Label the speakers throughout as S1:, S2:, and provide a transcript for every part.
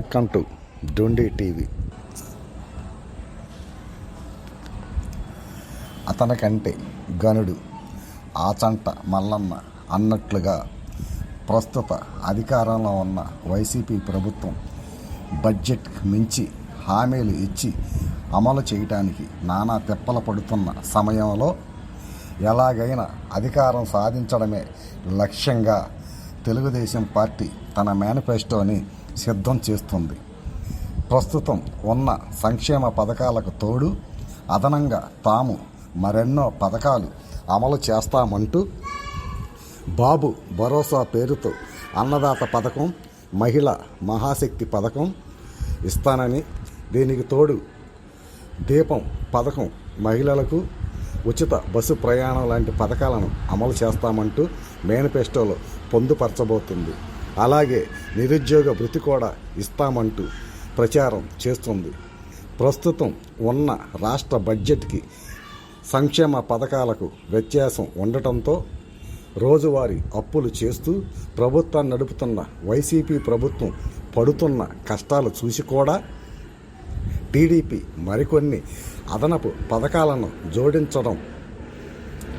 S1: Welcome to డూండి TV అతనికంటే గనుడు ఆచంట మల్లన్న అన్నట్లుగా ప్రస్తుత అధికారంలో ఉన్న వైసీపీ ప్రభుత్వం బడ్జెట్ మించి హామీలు ఇచ్చి అమలు చేయటానికి నానా తెప్పలు పడుతున్న సమయంలో ఎలాగైనా అధికారం సాధించడమే లక్ష్యంగా తెలుగుదేశం పార్టీ తన మేనిఫెస్టోని సిద్ధం చేస్తుంది. ప్రస్తుతం ఉన్న సంక్షేమ పథకాలకు తోడు అదనంగా తాము మరెన్నో పథకాలు అమలు చేస్తామంటూ బాబు భరోసా పేరుతో అన్నదాత పథకం మహిళ మహాశక్తి పథకం ఇస్తానని దీనికి తోడు దీపం పథకం మహిళలకు ఉచిత బస్సు ప్రయాణం లాంటి పథకాలను అమలు చేస్తామంటూ మేనిఫెస్టోలో పొందుపరచబోతుంది. అలాగే నిరుద్యోగ వృత్తి కూడా ఇస్తామంటూ ప్రచారం చేస్తుంది. ప్రస్తుతం ఉన్న రాష్ట్ర బడ్జెట్కి సంక్షేమ పథకాలకు వ్యత్యాసం ఉండటంతో రోజువారీ అప్పులు చేస్తూ ప్రభుత్వాన్ని నడుపుతున్న వైసీపీ ప్రభుత్వం పడుతున్న కష్టాలు చూసి కూడా టీడీపీ మరికొన్ని అదనపు పథకాలను జోడించడం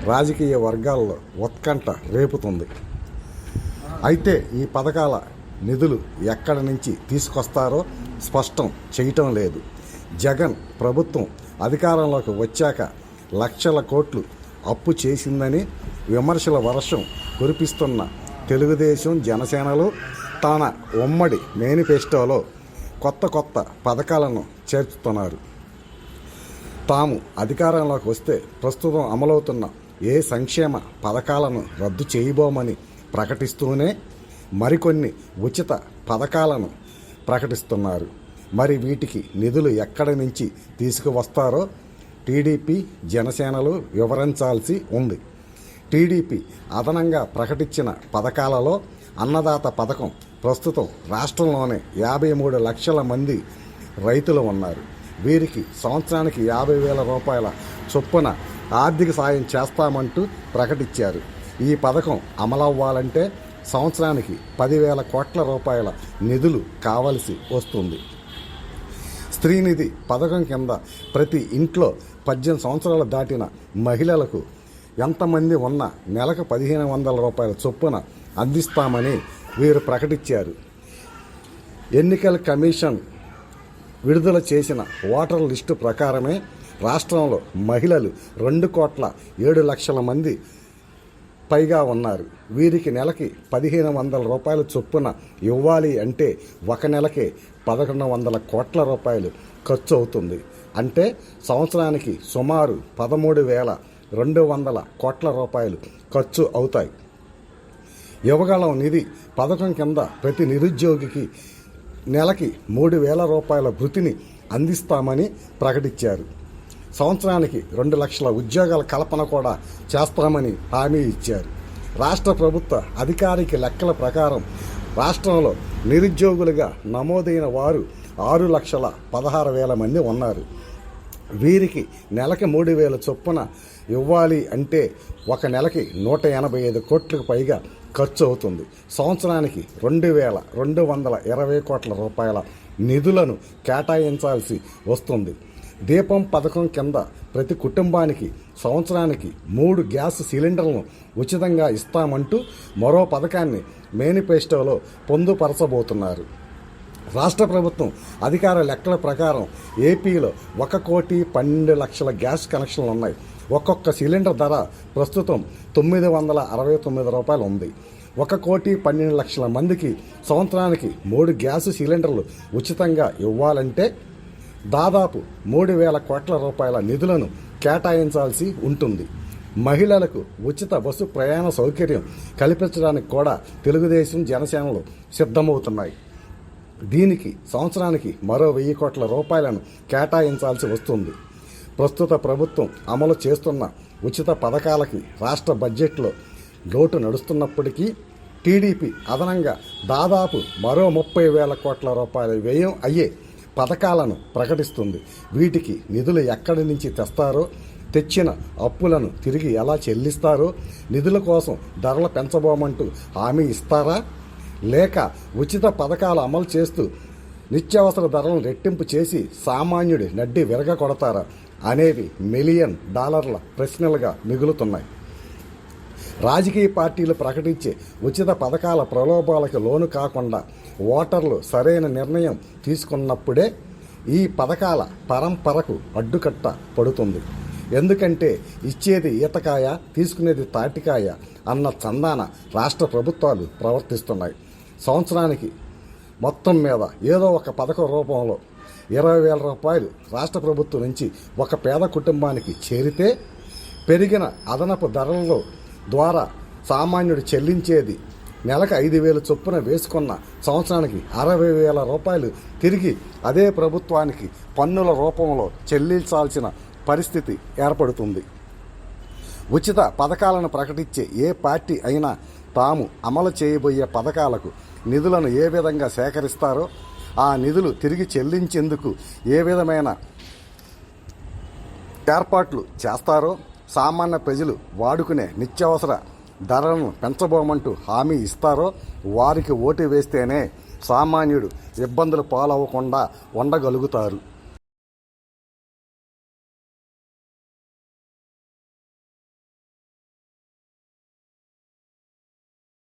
S1: రాజకీయ వర్గాల్లో ఉత్కంఠ రేపుతుంది. అయితే ఈ పథకాల నిధులు ఎక్కడి నుంచి తీసుకొస్తారో స్పష్టం చేయటం లేదు. జగన్ ప్రభుత్వం అధికారంలోకి వచ్చాక లక్షల కోట్లు అప్పు చేసిందని విమర్శల వర్షం కురిపిస్తున్న తెలుగుదేశం జనసేనలు తన ఉమ్మడి మేనిఫెస్టోలో కొత్త కొత్త పథకాలను చేర్చుతున్నారు. తాము అధికారంలోకి వస్తే ప్రస్తుతం అమలవుతున్న ఏ సంక్షేమ పథకాలను రద్దు చేయబోమని ప్రకటిస్తూనే మరికొన్ని ఉచిత పథకాలను ప్రకటిస్తున్నారు. మరి వీటికి నిధులు ఎక్కడి నుంచి తీసుకువస్తారో టీడీపీ జనసేనలు వివరించాల్సి ఉంది. టీడీపీ అదనంగా ప్రకటించిన పథకాలలో అన్నదాత పథకం ప్రస్తుతం రాష్ట్రంలోనే యాభై మూడు లక్షల మంది రైతులు ఉన్నారు. వీరికి సంవత్సరానికి యాభై వేల రూపాయల చొప్పున ఆర్థిక సాయం చేస్తామంటూ ప్రకటించారు. ఈ పథకం అమలవ్వాలంటే సంవత్సరానికి పదివేల కోట్ల రూపాయల నిధులు కావలసి వస్తుంది. స్త్రీనిధి పథకం కింద ప్రతి ఇంట్లో పద్దెనిమిది సంవత్సరాలు దాటిన మహిళలకు ఎంతమంది ఉన్నా నెలకు పదిహేను వందల రూపాయల చొప్పున అందిస్తామని వీరు ప్రకటించారు. ఎన్నికల కమిషన్ విడుదల చేసిన ఓటర్ లిస్టు ప్రకారమే రాష్ట్రంలో మహిళలు రెండు కోట్ల ఏడు లక్షల మంది పైగా ఉన్నారు. వీరికి నెలకి పదిహేను వందల రూపాయల చొప్పున ఇవ్వాలి అంటే ఒక నెలకే పదకొండు వందల కోట్ల రూపాయలు ఖర్చు అవుతుంది. అంటే సంవత్సరానికి సుమారు పదమూడు వేల రెండు వందల కోట్ల రూపాయలు ఖర్చు అవుతాయి. యువగళం నిధి పథకం కింద ప్రతి నిరుద్యోగికి నెలకి మూడు వేల రూపాయల వృత్తిని అందిస్తామని ప్రకటించారు. సంవత్సరానికి రెండు లక్షల ఉద్యోగాల కల్పన కూడా చేస్తామని హామీ ఇచ్చారు. రాష్ట్ర ప్రభుత్వ అధికారిక లెక్కల ప్రకారం రాష్ట్రంలో నిరుద్యోగులుగా నమోదైన వారు ఆరు లక్షల పదహారు వేల మంది ఉన్నారు. వీరికి నెలకి మూడు వేల చొప్పున ఇవ్వాలి అంటే ఒక నెలకి నూట ఎనభై ఐదు కోట్లకు పైగా ఖర్చు అవుతుంది. సంవత్సరానికి రెండు వేల రెండు వందల ఇరవై కోట్ల రూపాయల నిధులను కేటాయించాల్సి వస్తుంది. దీపం పథకం కింద ప్రతి కుటుంబానికి సంవత్సరానికి మూడు గ్యాస్ సిలిండర్లను ఉచితంగా ఇస్తామంటూ మరో పథకాన్ని మేనిఫెస్టోలో పొందుపరచబోతున్నారు. రాష్ట్ర ప్రభుత్వం అధికార లెక్కల ప్రకారం ఏపీలో ఒక కోటి పన్నెండు లక్షల గ్యాస్ కనెక్షన్లు ఉన్నాయి ఒక్కొక్క సిలిండర్ ధర ప్రస్తుతం తొమ్మిది వందల అరవై తొమ్మిది రూపాయలు ఉంది. ఒక కోటి పన్నెండు లక్షల మందికి సంవత్సరానికి మూడు గ్యాస్ సిలిండర్లు ఉచితంగా ఇవ్వాలంటే దాదాపు మూడు వేల కోట్ల రూపాయల నిధులను కేటాయించాల్సి ఉంటుంది. మహిళలకు ఉచిత బస్సు ప్రయాణ సౌకర్యం కల్పించడానికి కూడా తెలుగుదేశం జనసేనలు సిద్ధమవుతున్నాయి. దీనికి సంవత్సరానికి మరో వెయ్యి కోట్ల రూపాయలను కేటాయించాల్సి వస్తుంది. ప్రస్తుత ప్రభుత్వం అమలు చేస్తున్న ఉచిత పథకాలకి రాష్ట్ర బడ్జెట్లో లోటు నడుస్తున్నప్పటికీ టీడీపీ అదనంగా దాదాపు మరో ముప్పై వేల కోట్ల రూపాయల వ్యయం అయ్యే పథకాలను ప్రకటిస్తుంది. వీటికి నిధులు ఎక్కడి నుంచి తెస్తారో తెచ్చిన అప్పులను తిరిగి ఎలా చెల్లిస్తారో నిధుల కోసం ధరలు పెంచబోమంటూ హామీ ఇస్తారా? లేక ఉచిత పథకాలు అమలు చేస్తూ నిత్యావసర ధరలను రెట్టింపు చేసి సామాన్యుడి నడ్డి విరగ కొడతారా అనేవి మిలియన్ డాలర్ల ప్రశ్నలుగా మిగులుతున్నాయి. రాజకీయ పార్టీలు ప్రకటించే ఉచిత పథకాల ప్రలోభాలకు లోను కాకుండా ఓటర్లు సరైన నిర్ణయం తీసుకున్నప్పుడే ఈ పథకాల పరంపరకు అడ్డుకట్ట పడుతుంది. ఎందుకంటే ఇచ్చేది ఈతకాయ తీసుకునేది తాటికాయ అన్న చందాన రాష్ట్ర ప్రభుత్వాలు ప్రవర్తిస్తున్నాయి. సంవత్సరానికి మొత్తం మీద ఏదో ఒక పథకం రూపంలో ఇరవై వేల రూపాయలు రాష్ట్ర ప్రభుత్వం నుంచి ఒక పేద కుటుంబానికి చేరితే పెరిగిన అదనపు ధరలలో ద్వారా సామాన్యుడు చెల్లించేది. నెలకు ఐదు వేలు చొప్పున వేసుకున్న సంవత్సరానికి అరవై వేల రూపాయలు తిరిగి అదే ప్రభుత్వానికి పన్నుల రూపంలో చెల్లించాల్సిన పరిస్థితి ఏర్పడుతుంది. ఉచిత పథకాలను ప్రకటించే ఏ పార్టీ అయినా తాము అమలు చేయబోయే పథకాలకు నిధులను ఏ విధంగా సేకరిస్తారో ఆ నిధులు తిరిగి చెల్లించేందుకు ఏ విధమైన ఏర్పాట్లు చేస్తారో సామాన్య ప్రజలు వాడుకునే నిత్యావసర ధరలను పెంచబోమంటూ హామీ ఇస్తారో వారికి ఓటు వేస్తేనే సామాన్యుడు ఇబ్బందులు పాలవ్వకుండా ఉండగలుగుతారు.